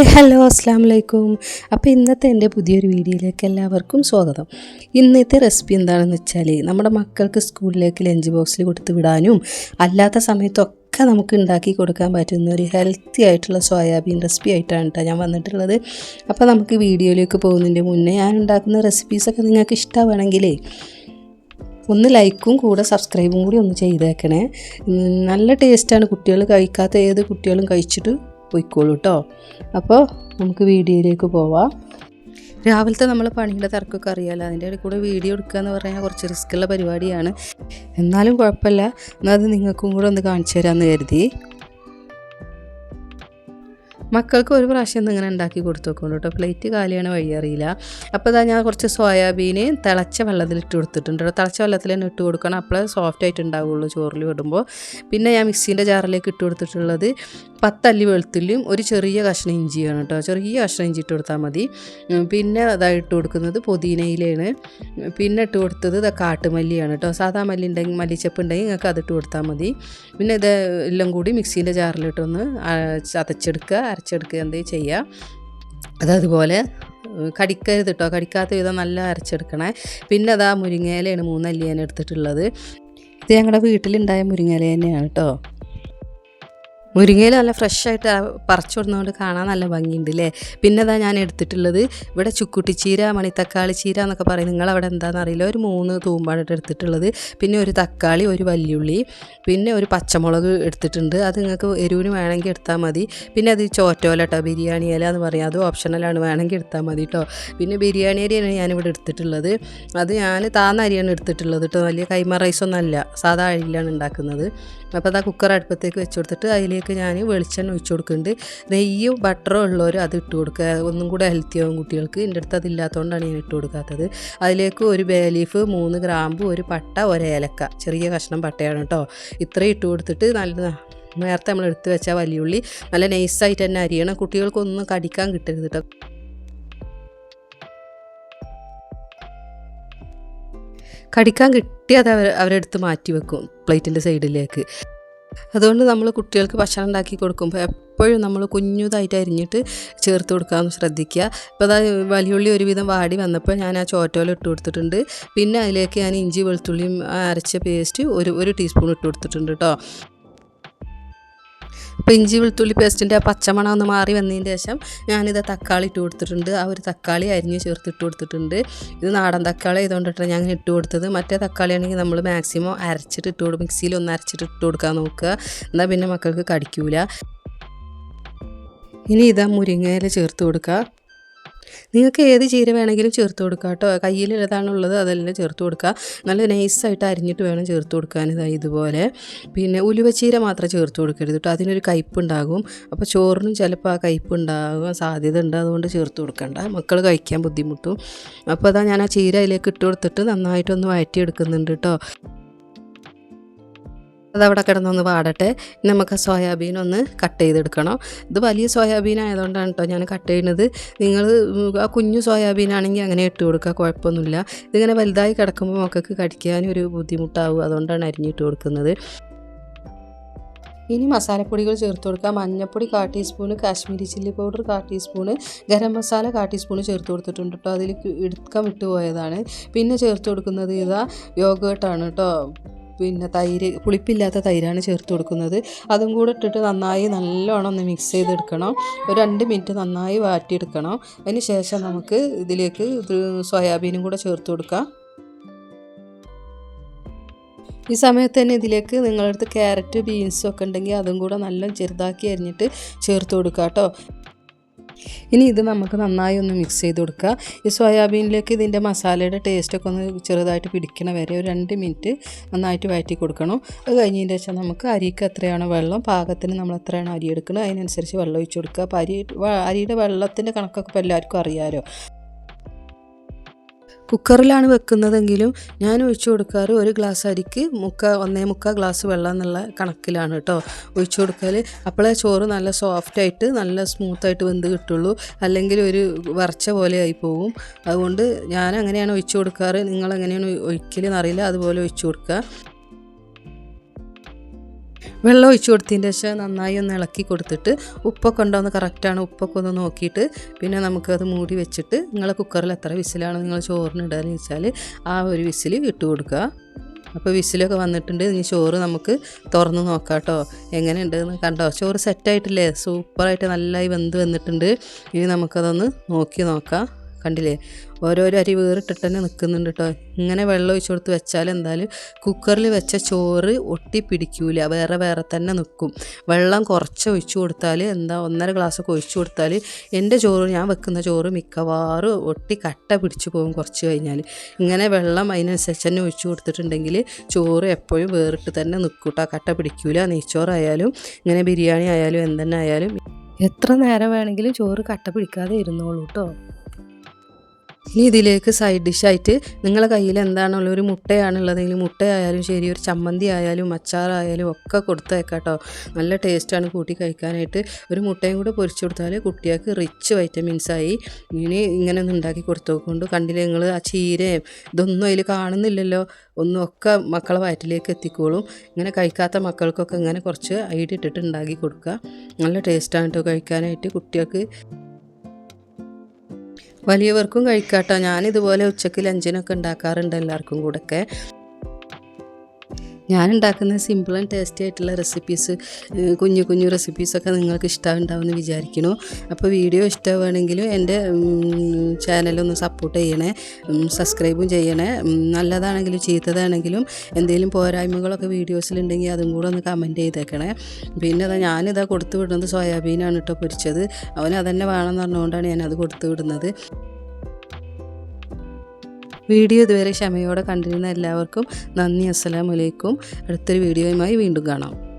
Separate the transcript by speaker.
Speaker 1: Hi hello അസ്സാം വലൈക്കും അപ്പോൾ ഇന്നത്തെ എന്റെ പുതിയൊരു വീഡിയോയിലേക്ക് എല്ലാവർക്കും സ്വാഗതം. ഇന്നത്തെ റെസിപ്പി എന്താണെന്ന് വെച്ചാൽ നമ്മുടെ മക്കൾക്ക് സ്കൂളിലേക്ക് ലഞ്ച് ബോക്സിൽ കൊടുത്ത് വിടാനും അല്ലാത്ത സമയത്തൊക്കെ ഒക്കെ നമുക്ക് ഉണ്ടാക്കി കൊടുക്കാൻ പറ്റുന്ന ഒരു ഹെൽത്തി ആയിട്ടുള്ള സോയാബീൻ റെസിപ്പി ആയിട്ടാണ് കേട്ടോ ഞാൻ വന്നിട്ടുള്ളത്. അപ്പോൾ നമുക്ക് വീഡിയോയിലേക്ക് പോകുന്നതിന്റെ മുന്നേ ഞാൻ ഉണ്ടാക്കുന്ന റെസിപ്പീസൊക്കെ നിങ്ങൾക്ക് ഇഷ്ടമാണെങ്കിലേ ഒന്ന് ലൈക്കും കൂടെ സബ്സ്ക്രൈബും കൂടി ഒന്ന് ചെയ്തേക്കണേ. നല്ല ടേസ്റ്റാണ് കുട്ടികൾ കഴിക്കാത്ത ഏത് കുട്ടികളും കഴിച്ചിട്ട് പോയിക്കോളൂ കേട്ടോ അപ്പോൾ നമുക്ക് വീഡിയോയിലേക്ക് പോവാം. രാവിലത്തെ നമ്മൾ പണിയുടെ തിരക്കൊക്കെ അറിയാമല്ലോ അതിന്റെ ഇടയിൽ കൂടെ വീഡിയോ എടുക്കുക എന്ന് പറഞ്ഞാൽ കുറച്ച് റിസ്ക്കുള്ള പരിപാടിയാണ്. എന്നാലും കുഴപ്പമില്ല. എന്നാൽ അത് നിങ്ങൾക്കും കൂടെ ഒന്ന് കാണിച്ചു തരാമെന്ന് കരുതി. മക്കൾക്ക് ഒരു പ്രാവശ്യം ഇങ്ങനെ ഉണ്ടാക്കി കൊടുത്തു നോക്കുള്ളൂ കേട്ടോ. പ്ലേറ്റ് കാലിയാണ് വഴി അറിയില്ല. അപ്പോൾ ഞാൻ കുറച്ച് സോയാബീന് തിളച്ച വെള്ളത്തിൽ ഇട്ട് കൊടുത്തിട്ടുണ്ട് തിളച്ച വെള്ളത്തിൽ തന്നെ ഇട്ട് കൊടുക്കണം. അപ്പോൾ സോഫ്റ്റ് ആയിട്ട് ഉണ്ടാവുള്ളൂ ചോറിൽ വിടുമ്പോൾ. പിന്നെ ഞാൻ മിക്സീന്റെ ജാറിലേക്ക് ഇട്ട് കൊടുത്തിട്ടുള്ളത് പത്തല്ലി വെളുത്തുള്ളിയും ഒരു ചെറിയ കഷ്ണം ഇഞ്ചിയാണ് കേട്ടോ. ചെറിയ കഷ്ണം ഇഞ്ചി ഇട്ട് കൊടുത്താൽ മതി. പിന്നെ അതാ ഇട്ട് കൊടുക്കുന്നത് പുതിനയിലാണ് പിന്നെ ഇട്ട് കൊടുത്തത് ഇതാ കാട്ടുമല്ലിയാണ് കേട്ടോ. സാധാ മല്ലി ഉണ്ടെങ്കിൽ മല്ലിച്ചപ്പ് ഉണ്ടെങ്കിൽ നിങ്ങൾക്ക് അത് ഇട്ട് കൊടുത്താൽ മതി. പിന്നെ ഇത് എല്ലാം കൂടി മിക്സീന്റെ ജാറിലിട്ടൊന്ന് ചതച്ചെടുക്കുക അരച്ചെടുക്കുക. എന്തേ ചെയ്യുക അതതുപോലെ കടിക്കരുത് കേട്ടോ കടിക്കാത്ത വിധം നല്ല അരച്ചെടുക്കണേ. പിന്നെ അതാ മുരിങ്ങയിലയാണ് മൂന്നല്ലിയാണ് എടുത്തിട്ടുള്ളത്. ഇത് ഞങ്ങളുടെ വീട്ടിലുണ്ടായ മുരിങ്ങയില തന്നെയാണ് കേട്ടോ മുരിങ്ങയില നല്ല ഫ്രഷ് ആയിട്ട് പറിച്ചു കൊടുക്കുന്നതുകൊണ്ട് കാണാൻ നല്ല ഭംഗിയുണ്ട് അല്ലേ പിന്നെ അതാ ഞാൻ എടുത്തിട്ടുള്ളത് ഇവിടെ ചുക്കുട്ടിച്ചീര മണിത്തക്കാളി ചീര എന്നൊക്കെ പറയും. നിങ്ങളവിടെ എന്താണെന്ന് അറിയില്ല. ഒരു മൂന്ന് തൂമ്പാണ് എടുത്തിട്ടുള്ളത്. പിന്നെ ഒരു തക്കാളി ഒരു വല്യുള്ളി പിന്നെ ഒരു പച്ചമുളക് എടുത്തിട്ടുണ്ട്. അത് നിങ്ങൾക്ക് എരിവിന് വേണമെങ്കിൽ എടുത്താൽ മതി. പിന്നെ അത് ചോറ്റോല കേട്ടോ ബിരിയാണി ഇല എന്ന് പറയും. അത് ഓപ്ഷണലാണ് വേണമെങ്കിൽ എടുത്താൽ മതി കേട്ടോ പിന്നെ ബിരിയാണി അരിയാണ് ഞാനിവിടെ എടുത്തിട്ടുള്ളത്. അത് ഞാൻ താന്ന അരിയാണ് എടുത്തിട്ടുള്ളത് കേട്ടോ വലിയ കൈമ റൈസൊന്നും അല്ല. സാധാ അരിയിലാണ് ഉണ്ടാക്കുന്നത്. അപ്പോൾ അതാ കുക്കർ അടുപ്പത്തേക്ക് വെച്ച് കൊടുത്തിട്ട് അതിലേക്ക് ഞാൻ വെളിച്ചെണ്ണ ഒഴിച്ചു കൊടുക്കുന്നുണ്ട്. നെയ്യും ബട്ടറോ ഉള്ളവർ അത് ഇട്ട് കൊടുക്കുക. ഒന്നും കൂടെ ഹെൽത്തി ആവും കുട്ടികൾക്ക്. എന്റെ അടുത്ത് അതില്ലാത്തതുകൊണ്ടാണ് ഞാൻ ഇട്ട് കൊടുക്കാത്തത്. അതിലേക്ക് ഒരു ബേ ലീഫ് മൂന്ന് ഗ്രാമ്പ് ഒരു പട്ട ഒരു ഏലക്ക. ചെറിയ കഷ്ണം പട്ടയാണ് കേട്ടോ ഇത്രയും ഇട്ട് കൊടുത്തിട്ട് നല്ല നേരത്തെ നമ്മൾ എടുത്ത് വെച്ച വലിയുള്ളി നല്ല നൈസായിട്ട് തന്നെ അരിയണം. കുട്ടികൾക്കൊന്നും കടിക്കാൻ കിട്ടരുത് കേട്ടോ കടിക്കാൻ കിട്ടി അത് അവർ അവരെടുത്ത് മാറ്റി വെക്കും പ്ലേറ്റിന്റെ സൈഡിലേക്ക്. അതുകൊണ്ട് നമ്മൾ കുട്ടികൾക്ക് ഭക്ഷണം ഉണ്ടാക്കി കൊടുക്കുമ്പോൾ എപ്പോഴും നമ്മൾ കുഞ്ഞുതായിട്ട് അരിഞ്ഞിട്ട് ചേർത്ത് കൊടുക്കാൻ ശ്രദ്ധിക്കുക. ഇപ്പോൾ അതാ വലിയുള്ളി ഒരുവിധം വാടി വന്നപ്പോൾ ഞാൻ ആ ചോറ്റോല ഇട്ട് കൊടുത്തിട്ടുണ്ട്. പിന്നെ അതിലേക്ക് ഞാൻ ഇഞ്ചി വെളുത്തുള്ളിയും അരച്ച പേസ്റ്റ് ഒരു ഒരു ടീസ്പൂൺ ഇട്ട് കൊടുത്തിട്ടുണ്ട് കേട്ടോ അപ്പോൾ ഇഞ്ചി വെളുത്തുള്ളി പേസ്റ്റിന്റെ ആ പച്ചമണം ഒന്ന് മാറി വന്നതിന് ശേഷം ഞാനിത് തക്കാളി ഇട്ട് കൊടുത്തിട്ടുണ്ട്. ആ ഒരു തക്കാളി അരിഞ്ഞ് ചേർത്ത് ഇട്ട് കൊടുത്തിട്ടുണ്ട്. ഇത് നാടൻ തക്കാളി ആയതുകൊണ്ടിട്ടാണ് ഞാൻ ഇട്ട് കൊടുത്തത്. മറ്റേ തക്കാളി ആണെങ്കിൽ നമ്മൾ മാക്സിമം അരച്ചിട്ട് ഇട്ട് കൊടുക്കും. മിക്സിയിൽ ഒന്ന് അരച്ചിട്ട് ഇട്ട് കൊടുക്കാൻ നോക്കുക. എന്നാൽ പിന്നെ മക്കൾക്ക് കടിക്കൂല. ഇനി ഇതാ മുരിങ്ങയില ചേർത്ത് കൊടുക്കുക. നിങ്ങൾക്ക് ഏത് ചീര വേണമെങ്കിലും ചേർത്ത് കൊടുക്കുക കേട്ടോ. കയ്യിൽ ഏതാണുള്ളത് അതെല്ലാം ചേർത്ത് കൊടുക്കുക നല്ല നൈസായിട്ട് അരിഞ്ഞിട്ട് വേണം ചേർത്ത് കൊടുക്കാൻ. ഇതാ ഇതുപോലെ. പിന്നെ ഉലുവച്ചീര മാത്രം ചേർത്ത് കൊടുക്കരുത് കേട്ടോ. അതിനൊരു കയ്പ്പുണ്ടാകും. അപ്പോൾ ചോറിനും ചിലപ്പോൾ ആ കയ്പ്പ് ഉണ്ടാകാൻ സാധ്യത ഉണ്ട്. അതുകൊണ്ട് ചേർത്ത് കൊടുക്കണ്ട. മക്കൾ കഴിക്കാൻ ബുദ്ധിമുട്ടും. അപ്പോൾ അതാ ഞാൻ ആ ചീര അതിലേക്ക് ഇട്ട് കൊടുത്തിട്ട് നന്നായിട്ടൊന്ന് വഴറ്റിയെടുക്കുന്നുണ്ട് കേട്ടോ. അതവിടെ കിടന്നൊന്ന് വാടട്ടെ ഇനി നമുക്ക് സോയാബീൻ ഒന്ന് കട്ട് ചെയ്തെടുക്കണം. ഇത് വലിയ സോയാബീൻ ആയതുകൊണ്ടാണ് കേട്ടോ ഞാൻ കട്ട് ചെയ്യുന്നത്. നിങ്ങൾ ആ കുഞ്ഞു സോയാബീൻ ആണെങ്കിൽ അങ്ങനെ ഇട്ട് കൊടുക്കുക കുഴപ്പമൊന്നുമില്ല. ഇതിങ്ങനെ വലുതായി കിടക്കുമ്പോൾ മക്കൾക്ക് കടിക്കാൻ ഒരു ബുദ്ധിമുട്ടാവും. അതുകൊണ്ടാണ് അരിഞ്ഞിട്ട് കൊടുക്കുന്നത്. ഇനി മസാലപ്പൊടികൾ ചേർത്ത് കൊടുക്കുക. മഞ്ഞൾപ്പൊടി കാ ടീസ്പൂണ് കാശ്മീരി ചില്ലി പൗഡർ കാ ടീസ്പൂണ് ഗരം മസാല കാ ടീസ്പൂണ് ചേർത്ത് കൊടുത്തിട്ടുണ്ട് കേട്ടോ അതിൽ ഇടുക്കം വിട്ടുപോയതാണ് പിന്നെ ചേർത്ത് കൊടുക്കുന്നത് ഇതാ യോഗേട്ടാണ് കേട്ടോ പിന്നെ തൈര് പുളിപ്പില്ലാത്ത തൈരാണ് ചേർത്ത് കൊടുക്കുന്നത്. അതും കൂടെ ഇട്ടിട്ട് നന്നായി നല്ലോണം ഒന്ന് മിക്സ് ചെയ്തെടുക്കണം. ഒരു രണ്ട് മിനിറ്റ് നന്നായി വാട്ടിയെടുക്കണം അതിന് ശേഷം നമുക്ക് ഇതിലേക്ക് സോയാബീനും കൂടെ ചേർത്ത് കൊടുക്കാം. ഈ സമയത്ത് തന്നെ ഇതിലേക്ക് നിങ്ങളടുത്ത് ക്യാരറ്റ് ബീൻസും ഒക്കെ ഉണ്ടെങ്കിൽ അതും കൂടെ നല്ല ചെറുതാക്കി അരിഞ്ഞിട്ട് ചേർത്ത് കൊടുക്കുക കേട്ടോ. ഇനി ഇത് നമുക്ക് നന്നായി ഒന്ന് മിക്സ് ചെയ്ത് കൊടുക്കുക. ഈ സോയാബീനിലേക്ക് ഇതിന്റെ മസാലയുടെ ടേസ്റ്റൊക്കെ ഒന്ന് ചെറുതായിട്ട് പിടിക്കണ വരെ ഒരു രണ്ട് മിനിറ്റ് നന്നായിട്ട് വഴറ്റി കൊടുക്കണം. അത് കഴിഞ്ഞതിന്റെ ശേഷം നമുക്ക് അരിക്ക് എത്രയാണോ വെള്ളം പാകത്തിന് നമ്മൾ എത്രയാണോ അരി എടുക്കുന്നത് അതിനനുസരിച്ച് വെള്ളം ഒഴിച്ച് കൊടുക്കുക. അപ്പോൾ അരി അരിയുടെ വെള്ളത്തിന്റെ കണക്കൊക്കെ ഇപ്പോൾ എല്ലാവർക്കും അറിയാമല്ലോ കുക്കറിലാണ് വെക്കുന്നതെങ്കിലും ഞാൻ ഒഴിച്ചു കൊടുക്കാറ് ഒരു ഗ്ലാസ് അരിക്ക് മുക്ക ഒന്നേ മുക്കാൽ ഗ്ലാസ് വെള്ളം എന്നുള്ള കണക്കിലാണ് കേട്ടോ ഒഴിച്ചു കൊടുക്കൽ അപ്പോഴേ ചോറ് നല്ല സോഫ്റ്റായിട്ട് നല്ല സ്മൂത്തായിട്ട് വെന്ത് കിട്ടുള്ളൂ. അല്ലെങ്കിൽ ഒരു വറച്ച പോലെ ആയി പോകും അതുകൊണ്ട് ഞാൻ അങ്ങനെയാണ് ഒഴിച്ചു കൊടുക്കാറ്. നിങ്ങൾ എങ്ങനെയാണ് ഒഴിക്കലെന്ന് അതുപോലെ ഒഴിച്ചു കൊടുക്കുക വെള്ളം ഒഴിച്ചു കൊടുത്തതിന്റെ ശേഷം നന്നായി ഒന്ന് ഇളക്കി കൊടുത്തിട്ട് ഉപ്പൊക്കെ ഉണ്ടോ എന്ന് കറക്റ്റാണ് ഉപ്പൊക്കെ ഒന്ന് നോക്കിയിട്ട് പിന്നെ നമുക്കത് മൂടി വെച്ചിട്ട് നിങ്ങളെ കുക്കറിൽ എത്ര വിസിലാണ് നിങ്ങൾ ചോറിന് ഇടുകയെന്ന് വെച്ചാൽ ആ ഒരു വിസിൽ ഇട്ട് കൊടുക്കുക. അപ്പോൾ വിസിലൊക്കെ വന്നിട്ടുണ്ട്. ഇനി ചോറ് നമുക്ക് തുറന്ന് നോക്കാം കേട്ടോ. എങ്ങനെയുണ്ടെന്ന് കണ്ടോ? ചോറ് സെറ്റായിട്ടില്ലേ സൂപ്പറായിട്ട് നല്ലതായി വെന്ത് വന്നിട്ടുണ്ട്. ഇനി നമുക്കതൊന്ന് നോക്കി നോക്കാം. കണ്ടില്ലേ? ഓരോരോ അരി വേറിട്ടിട്ട് തന്നെ നിൽക്കുന്നുണ്ട് കേട്ടോ ഇങ്ങനെ വെള്ളം ഒഴിച്ചു കൊടുത്ത് വെച്ചാൽ എന്തായാലും കുക്കറിൽ വെച്ച ചോറ് ഒട്ടി പിടിക്കൂല. വേറെ വേറെ തന്നെ നിൽക്കും വെള്ളം കുറച്ച് ഒഴിച്ചു കൊടുത്താൽ എന്താ ഒന്നര ഗ്ലാസ്സൊക്കെ ഒഴിച്ചു കൊടുത്താൽ എന്റെ ചോറ് ഞാൻ വെക്കുന്ന ചോറ് മിക്കവാറും ഒട്ടി കട്ട പിടിച്ചു പോകും കുറച്ച് കഴിഞ്ഞാൽ ഇങ്ങനെ വെള്ളം അതിനനുസരിച്ച് തന്നെ ഒഴിച്ചു കൊടുത്തിട്ടുണ്ടെങ്കിൽ ചോറ് എപ്പോഴും വേറിട്ട് തന്നെ നിൽക്കും കേട്ടോ കട്ട പിടിക്കൂല. നെയ്ച്ചോറായാലും ഇങ്ങനെ ബിരിയാണി ആയാലും എന്തെന്നെ ആയാലും
Speaker 2: എത്ര നേരം വേണമെങ്കിലും ചോറ് കട്ട പിടിക്കാതെ ഇരുന്നോളൂ കേട്ടോ
Speaker 1: ഇനി ഇതിലേക്ക് സൈഡ് ഡിഷായിട്ട് നിങ്ങളുടെ കയ്യിൽ എന്താണുള്ളത് ഒരു മുട്ടയാണുള്ളതെങ്കിൽ മുട്ടയായാലും ശരി ഒരു ചമ്മന്തി ആയാലും അച്ചാറായാലും ഒക്കെ കൊടുത്തേക്കാട്ടോ നല്ല ടേസ്റ്റാണ് കൂട്ടി കഴിക്കാനായിട്ട്. ഒരു മുട്ടയും കൂടെ പൊരിച്ചു കൊടുത്താൽ കുട്ടികൾക്ക് റിച്ച് വൈറ്റമിൻസായി ഇനി ഇങ്ങനെ ഒന്ന് ഉണ്ടാക്കി കൊടുത്തു നോക്കൊണ്ട് കണ്ടില്ലേ നിങ്ങൾ ആ ചീരയും ഇതൊന്നും അതിൽ കാണുന്നില്ലല്ലോ. ഒന്നും ഒക്കെ മക്കളെ വയറ്റിലേക്ക് എത്തിക്കോളും. ഇങ്ങനെ കഴിക്കാത്ത മക്കൾക്കൊക്കെ ഇങ്ങനെ കുറച്ച് ഐഡിയ ഇട്ടിട്ട് ഉണ്ടാക്കി കൊടുക്കുക. നല്ല ടേസ്റ്റാണ് കേട്ടോ കഴിക്കാനായിട്ട് കുട്ടികൾക്ക്. വലിയവർക്കും കഴിക്കാട്ടോ. ഞാനിതുപോലെ ഉച്ചയ്ക്ക് ലഞ്ചിനൊക്കെ ഉണ്ടാക്കാറുണ്ട് എല്ലാവർക്കും കൂടെയൊക്കെ. ഞാൻ ഉണ്ടാക്കുന്ന സിമ്പിൾ ആൻഡ് ടേസ്റ്റി ആയിട്ടുള്ള റെസിപ്പീസ് കുഞ്ഞു കുഞ്ഞു റെസിപ്പീസൊക്കെ നിങ്ങൾക്ക് ഇഷ്ടമുണ്ടാവുമെന്ന് വിചാരിക്കുന്നു. അപ്പോൾ വീഡിയോ ഇഷ്ടമാണെങ്കിൽ എന്റെ ചാനലൊന്ന് സപ്പോർട്ട് ചെയ്യണേ സബ്സ്ക്രൈബും ചെയ്യണേ നല്ലതാണെങ്കിലും ചീത്തതാണെങ്കിലും എന്തെങ്കിലും പോരായ്മകളൊക്കെ വീഡിയോസിലുണ്ടെങ്കിൽ അതും കൂടെ ഒന്ന് കമന്റ് ചെയ്തേക്കണേ. പിന്നെ അതാ ഞാനിതാ കൊടുത്തു വിടുന്നത് സോയാബീനാണ് കേട്ടോ പൊരിച്ചത്. അവൻ അതന്നെ വേണമെന്ന് പറഞ്ഞുകൊണ്ടാണ് ഞാനത് കൊടുത്തു വിടുന്നത്. വീഡിയോ ഇതുവരെ ക്ഷമയോടെ കണ്ടിരുന്ന എല്ലാവർക്കും നന്ദി അസ്സലാമലൈക്കും അടുത്തൊരു വീഡിയോയുമായി വീണ്ടും കാണാം.